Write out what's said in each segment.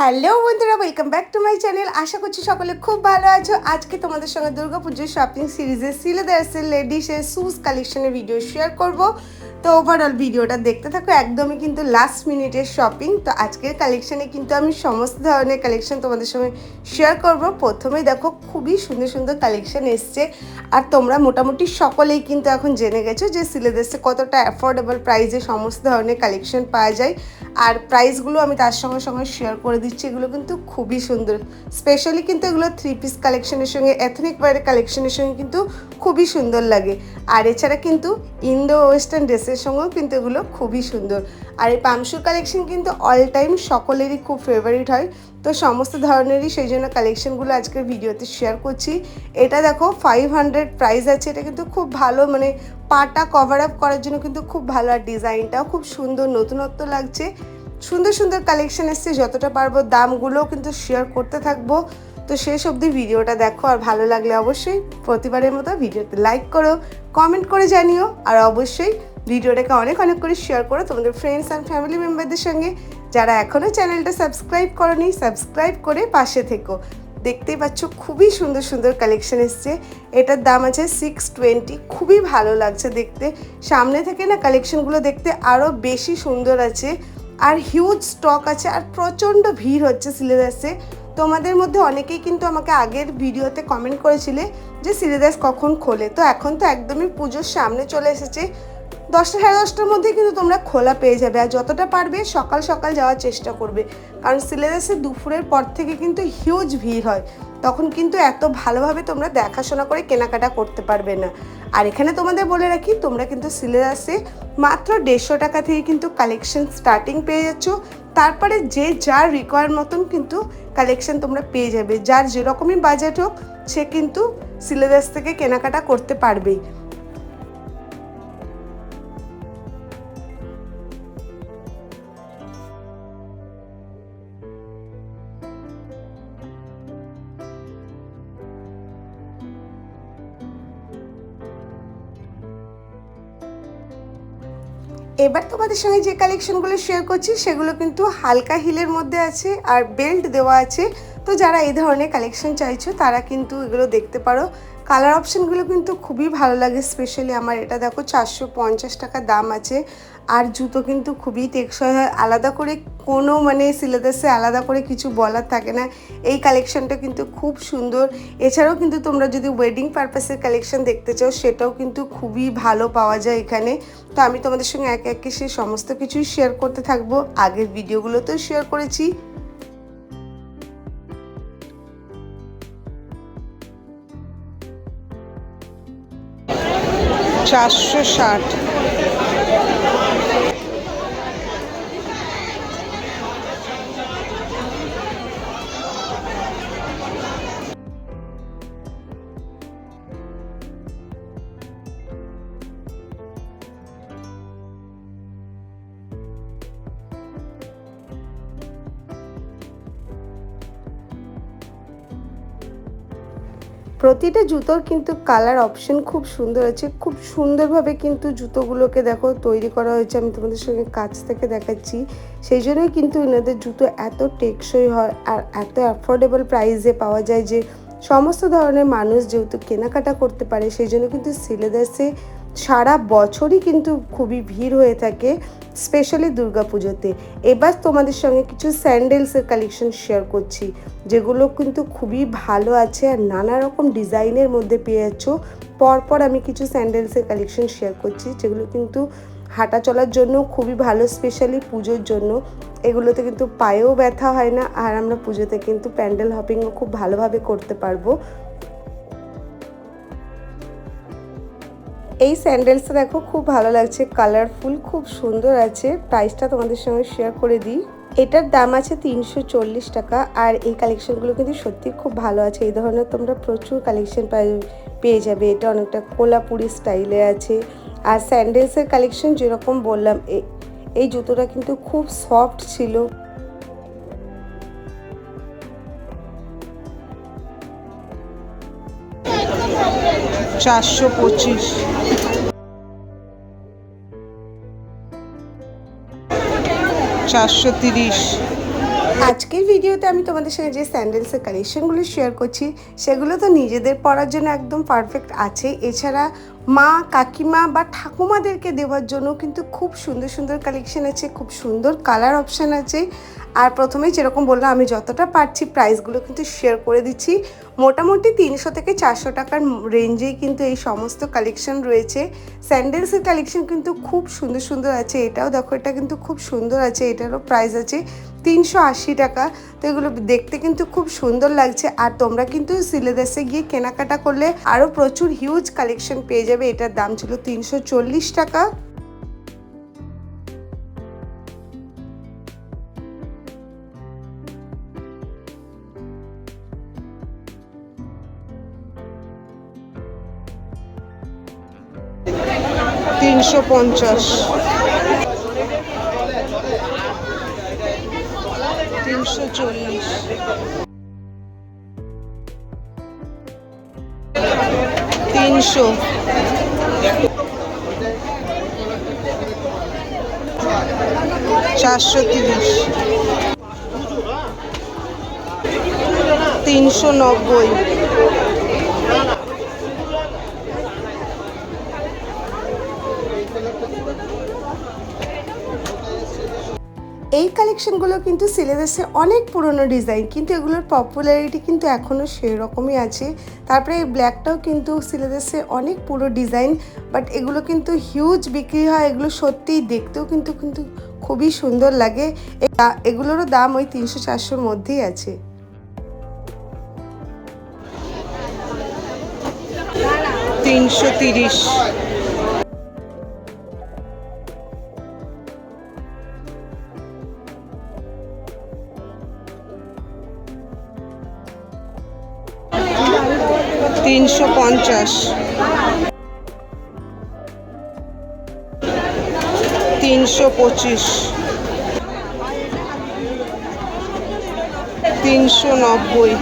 Hello বন্ধুরা welcome back to my channel আশা করছি সকলে খুব ভালো আছো। আজকে তোমাদের সঙ্গে দুর্গাপুজোর শপিং সিরিজের সিলেদার্সের লেডিসের শুজ কালেকশনের ভিডিও শেয়ার করব। তো ওভারঅল ভিডিওটা দেখতে থাকো, একদমই কিন্তু লাস্ট মিনিটের শপিং তো আজকের কালেকশানে কিন্তু আমি সমস্ত ধরনের কালেকশান তোমাদের সঙ্গে শেয়ার করব। প্রথমেই দেখো, খুবই সুন্দর সুন্দর কালেকশান এসছে। আর তোমরা মোটামুটি সকলেই কিন্তু এখন জেনে গেছো যে সিলেদার্সে কতটা অ্যাফোর্ডেবল প্রাইসে সমস্ত ধরনের কালেকশান পাওয়া যায়। আর প্রাইসগুলো আমি তার সঙ্গে সঙ্গে শেয়ার করে দিচ্ছি, এগুলো কিন্তু খুবই সুন্দর। স্পেশালি কিন্তু এগুলো থ্রি পিস কালেকশনের সঙ্গে এথনিক ওয়ারের কালেকশনের সঙ্গে কিন্তু খুবই সুন্দর লাগে। আর এছাড়া কিন্তু ইন্দো ওয়েস্টার্ন ড্রেসের সঙ্গেও কিন্তু এগুলো খুবই সুন্দর। আর এই পামশুর কালেকশন কিন্তু অল টাইম সকলেরই খুব ফেভারিট হয়। তো সমস্ত ধরনেরই সেই জন্য কালেকশনগুলো আজকের ভিডিওতে শেয়ার করছি। এটা দেখো ফাইভ হান্ড্রেড প্রাইস আছে। এটা কিন্তু খুব ভালো মানে পাটা কভার আপ করার জন্য কিন্তু খুব ভালো। আর ডিজাইনটাও খুব সুন্দর, নতুনত্ব লাগছে। সুন্দর সুন্দর কালেকশন এসছে। যতটা পারব দামগুলোও কিন্তু শেয়ার করতে থাকব। তো শেষ অবধি ভিডিওটা দেখো। আর ভালো লাগলে অবশ্যই প্রতিবারের মতো ভিডিওতে লাইক করো কমেন্ট করে জানিও। আর অবশ্যই ভিডিওটাকে অনেক অনেক করে শেয়ার করো। তোমাদের ফ্রেন্ডস অ্যান্ড ফ্যামিলি মেম্বারদের সঙ্গে যারা এখনও চ্যানেলটা সাবস্ক্রাইব করনি সাবস্ক্রাইব করে পাশে থেকো। দেখতেই পাচ্ছ খুবই সুন্দর সুন্দর কালেকশন এসছে। এটার দাম আছে সিক্স টোয়েন্টি খুবই ভালো লাগছে দেখতে। সামনে থেকে না কালেকশনগুলো দেখতে আরও বেশি সুন্দর আছে। আর হিউজ স্টক আছে আর প্রচণ্ড ভিড় হচ্ছে সিলেদাসে তোমাদের মধ্যে অনেকেই কিন্তু আমাকে আগের ভিডিওতে কমেন্ট করেছিলে যে সিলেদাস কখন খোলে। তো এখন তো একদমই পুজোর সামনে চলে এসেছে। দশটা সাড়ে দশটার মধ্যে কিন্তু তোমরা খোলা পেয়ে যাবে। আর যতটা পারবে সকাল সকাল যাওয়ার চেষ্টা করবে। কারণ সিলেবাসে দুপুরের পর থেকে কিন্তু হিউজ ভিড় হয়। তখন কিন্তু এত ভালোভাবে তোমরা দেখাশোনা করে কেনাকাটা করতে পারবে না। আর এখানে তোমাদের বলে রাখি, তোমরা কিন্তু সিলেবাসে মাত্র দেড়শো টাকা থেকে কিন্তু কালেকশন স্টার্টিং পেয়ে যাচ্ছ। তারপরে যে যার রিকোয়ার মতন কিন্তু কালেকশন তোমরা পেয়ে যাবে। যার যেরকমই বাজেট হোক, সে কিন্তু সিলেবাস থেকে কেনাকাটা করতে পারবেই। এবার তোমাদের সঙ্গে যে কালেকশনগুলো শেয়ার করছি, সেগুলো কিন্তু হালকা হিলের মধ্যে আছে আর বেল্ট দেওয়া আছে। তো যারা এই ধরনের কালেকশন চাইছো, তারা কিন্তু এগুলো দেখতে পারো। কালার অপশানগুলো কিন্তু খুবই ভালো লাগে স্পেশালি আমার এটা দেখো চারশো পঞ্চাশ টাকা দাম আছে। আর জুতো কিন্তু খুবই টেকসই হয়, আলাদা করে কোনো মানে সিলেবাসে আলাদা করে কিছু বলার থাকে না। এই কালেকশনটা কিন্তু খুব সুন্দর। এছাড়াও কিন্তু তোমরা যদি ওয়েডিং পারপাসের কালেকশন দেখতে চাও, সেটাও কিন্তু খুবই ভালো পাওয়া যায় এখানে। তো আমি তোমাদের সঙ্গে এক একে সে সমস্ত কিছুই শেয়ার করতে থাকব। আগের ভিডিওগুলোতেও শেয়ার করেছি। চারশো ষাট। প্রতিটা জুতোর কিন্তু কালার অপশন খুব সুন্দর আছে। খুব সুন্দরভাবে কিন্তু জুতোগুলোকে দেখো তৈরি করা হয়েছে। আমি তোমাদের সঙ্গে কাছ থেকে দেখাচ্ছি। সেই জন্যই কিন্তু ওনাদের জুতো এত টেকসই হয় আর এত অ্যাফোর্ডেবল প্রাইসে পাওয়া যায় যে সমস্ত ধরনের মানুষ যেহেতু কেনাকাটা করতে পারে, সেই জন্য কিন্তু সিলেদাসে সারা বছরই কিন্তু খুবই ভিড় হয়ে থাকে স্পেশালি দুর্গাপুজোতে। এবার তোমাদের সঙ্গে কিছু স্যান্ডেলসের কালেকশন শেয়ার করছি, যেগুলো কিন্তু খুবই ভালো আছে আর নানা রকম ডিজাইনের মধ্যে পেয়ে যাচ্ছ। পরপর আমি কিছু স্যান্ডেলসের কালেকশন শেয়ার করছি, যেগুলো কিন্তু হাঁটা চলার জন্য খুবই ভালো স্পেশালি পুজোর জন্য। এগুলোতে কিন্তু পায়েও ব্যথা হয় না, আর আমরা পুজোতে কিন্তু প্যান্ডেল হপিংও খুব ভালোভাবে করতে পারব। এই স্যান্ডেলসটা দেখো, খুব ভালো লাগছে কালারফুল খুব সুন্দর আছে। প্রাইসটা তোমাদের সঙ্গে শেয়ার করে দিই। এটার দাম আছে তিনশো চল্লিশ টাকা, আর এই কালেকশনগুলো কিন্তু সত্যি খুব ভালো আছে। এই ধরনের তোমরা প্রচুর কালেকশন পেয়ে যাবে। এটা অনেকটা কোলাপুরি স্টাইলে আছে। আর স্যান্ডেলসের কালেকশন যেরকম বললাম এই জুতোটা কিন্তু খুব সফট ছিল। চারশো পঁচিশ। চারশো তিরিশ। ভিডিও ভিডিওতে আমি তোমাদের সঙ্গে যে স্যান্ডেলসের কালেকশনগুলো শেয়ার করছি, সেগুলো তো নিজেদের পরার জন্য একদম পারফেক্ট আছে। এছাড়া মা, কাকিমা বা ঠাকুমাদেরকে দেওয়ার জন্য কিন্তু খুব সুন্দর সুন্দর কালেকশন আছে, খুব সুন্দর কালার অপশান আছে। আর প্রথমেই যেরকম বললাম, আমি যতটা পারছি প্রাইসগুলো কিন্তু শেয়ার করে দিচ্ছি। মোটামুটি তিনশো থেকে চারশো টাকার রেঞ্জেই কিন্তু এই সমস্ত কালেকশন রয়েছে। স্যান্ডেলসের কালেকশন কিন্তু খুব সুন্দর সুন্দর আছে। এটাও দেখো, এটা কিন্তু খুব সুন্দর আছে, এটারও প্রাইস আছে। তিনশো আশি টাকা। তো এগুলো দেখতে কিন্তু খুব সুন্দর লাগছে। আর তোমরা কিন্তু সিলেদাসে গিয়ে কেনাকাটা করলে আরও প্রচুর হিউজ কালেকশন পেয়ে যাবে। এটার দাম ছিল তিনশো চল্লিশ টাকা। তিনশো পঞ্চাশ। তিনশো চল্লিশ। তিনশো। চারশো তিরিশ। তিনশো নব্বই। এই কালেকশনগুলো কিন্তু সিলেবাসে অনেক পুরনো ডিজাইন কিন্তু এগুলোর পপুলারিটি কিন্তু এখনও সেই রকমই আছে। তারপরে এই ব্ল্যাকটাও কিন্তু সিলেবাসে অনেক পুরো ডিজাইন বাট এগুলো কিন্তু হিউজ বিক্রি হয়, এগুলো সত্যিই দেখতেও কিন্তু কিন্তু খুবই সুন্দর লাগে। এগুলোরও দাম ওই তিনশো চারশোর মধ্যেই আছে। তিনশো তিরিশ। তিনশো পঞ্চাশ। তিনশো পঁচিশ। তিনশো নব্বই।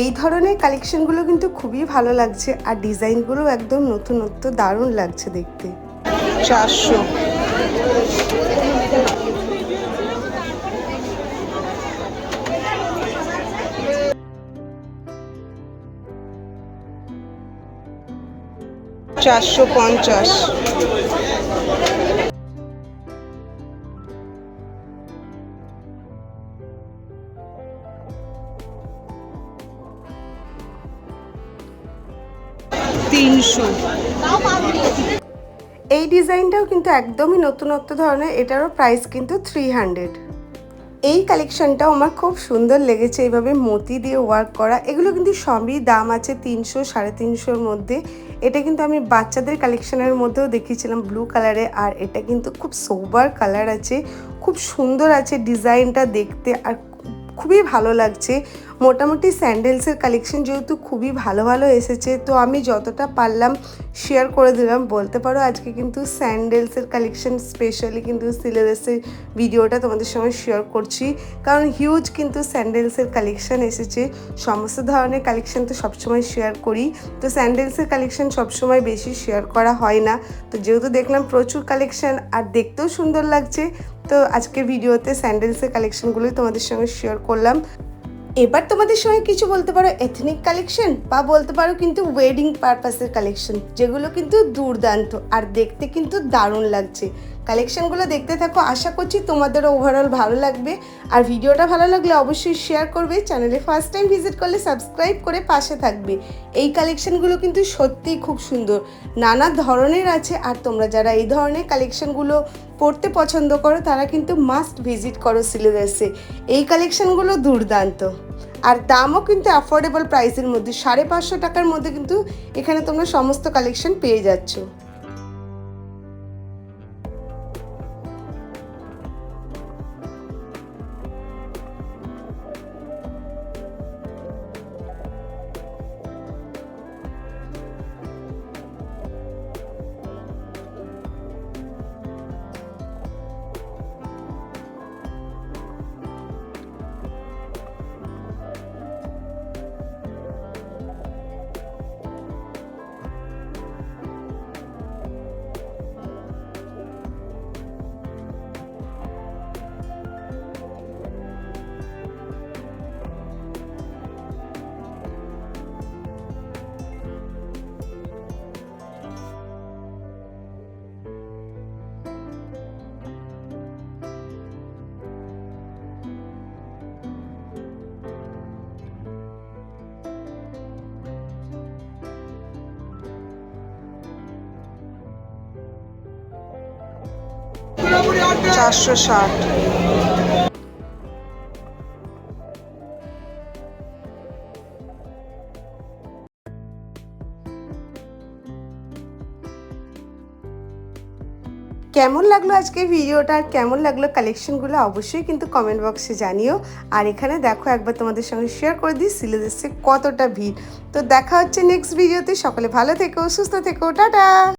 এই ধরনের কালেকশনগুলো কিন্তু খুবই ভালো লাগছে আর ডিজাইনগুলো একদম নতুনত্ব দারুণ লাগছে দেখতে। চারশো। চারশো পঞ্চাশ। তিনশো। এই ডিজাইনটাও কিন্তু একদমই নতুনত্ব ধরনের, এটারও প্রাইস কিন্তু থ্রি হান্ড্রেড এই কালেকশনটাও আমার খুব সুন্দর লেগেছে, এইভাবে মতি দিয়ে ওয়ার্ক করা, এগুলো কিন্তু সবই দাম আছে তিনশো, সাড়ে তিনশোর মধ্যে। এটা কিন্তু আমি বাচ্চাদের কালেকশনের মধ্যেও দেখিয়েছিলাম ব্লু কালারে আর এটা কিন্তু খুব সোবার কালার আছে, খুব সুন্দর আছে ডিজাইনটা দেখতে, আর খুবই ভালো লাগছে। মোটামুটি স্যান্ডেলসের কালেকশন যেহেতু খুবই ভালো ভালো এসেছে, তো আমি যতটা পারলাম শেয়ার করে দিলাম। বলতে পারো আজকে কিন্তু স্যান্ডেলসের কালেকশন স্পেশালি কিন্তু সিলেবাসের ভিডিওটা তোমাদের সঙ্গে শেয়ার করছি। কারণ হিউজ কিন্তু স্যান্ডেলসের কালেকশন এসেছে। সমস্ত ধরনের কালেকশন তো সবসময় শেয়ার করি। তো স্যান্ডেলসের কালেকশন সবসময় বেশি শেয়ার করা হয় না। তো যেহেতু দেখলাম প্রচুর কালেকশন আর দেখতেও সুন্দর লাগছে, তো আজকের ভিডিওতে স্যান্ডেলসের কালেকশনগুলোই তোমাদের সঙ্গে শেয়ার করলাম। এবার তোমাদের সঙ্গে কিছু বলতে পারো এথনিক কালেকশন বা বলতে পারো কিন্তু ওয়েডিং পারপাসের কালেকশন যেগুলো কিন্তু দুর্দান্ত আর দেখতে কিন্তু দারুণ লাগছে। কালেকশনগুলো দেখতে থাকো, আশা করছি তোমাদেরও ওভারঅল ভালো লাগবে। আর ভিডিওটা ভালো লাগলে অবশ্যই শেয়ার করবে চ্যানেলে ফার্স্ট টাইম ভিজিট করলে সাবস্ক্রাইব করে পাশে থাকবে। এই কালেকশনগুলো কিন্তু সত্যিই খুব সুন্দর, নানা ধরনের আছে আর তোমরা যারা এই ধরনের কালেকশনগুলো পড়তে পছন্দ করো, তারা কিন্তু মাস্ট ভিজিট করো সিলেবাসে এই কালেকশনগুলো দুর্দান্ত। আর দামও কিন্তু অ্যাফোর্ডেবল প্রাইসের মধ্যে। সাড়ে পাঁচশো টাকার মধ্যে কিন্তু এখানে তোমরা সমস্ত কালেকশন পেয়ে যাচ্ছ। চারশো ষাট। কেমন লাগল আজকের ভিডিওটা? আর কেমন লাগল কালেকশনগুলো অবশ্যই কিন্তু কমেন্ট বক্সে জানিও। আর এখানে দেখো, একবার তোমাদের সঙ্গে শেয়ার করে দিই সিলেবাসে কতটা ভিড়। তো দেখা হচ্ছে নেক্সট ভিডিওতে সকলে ভালো থেকো, সুস্থ থেকো, টাটা!